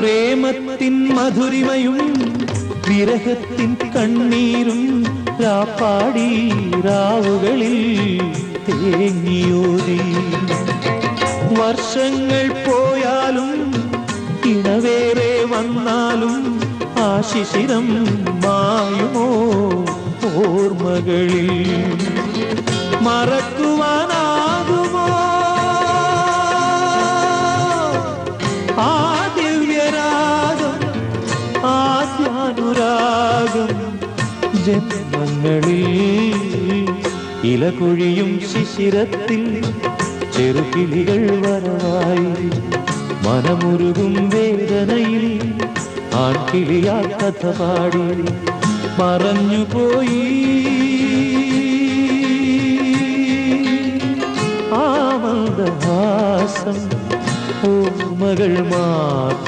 പ്രേമത്തിൻ മധുരിമയും വിരഹത്തിൻ കണ്ണീരും രാപ്പാടി രാവുകളിൽ തേങ്ങിയോതി. വർഷങ്ങൾ പോയാലും ഇണവേറെ വന്നാലും ആ ശിശിരം മായുമോ ഓർമ്മകളിൽ. മറക്കുവാനാകുമോ ആദ്യാനുരാഗം ജന്മങ്ങളിൽ ഇലകുഴിയും ശിശിരത്തിൽ ചെറുകിളികൾ വരവായി മനമുരുകും വേദനയിൽ ആൺകിളിയാ കഥ പാടി മറഞ്ഞുപോയി. ആമന്ദഹാസം ഓർമ്മകൾ മാത്രം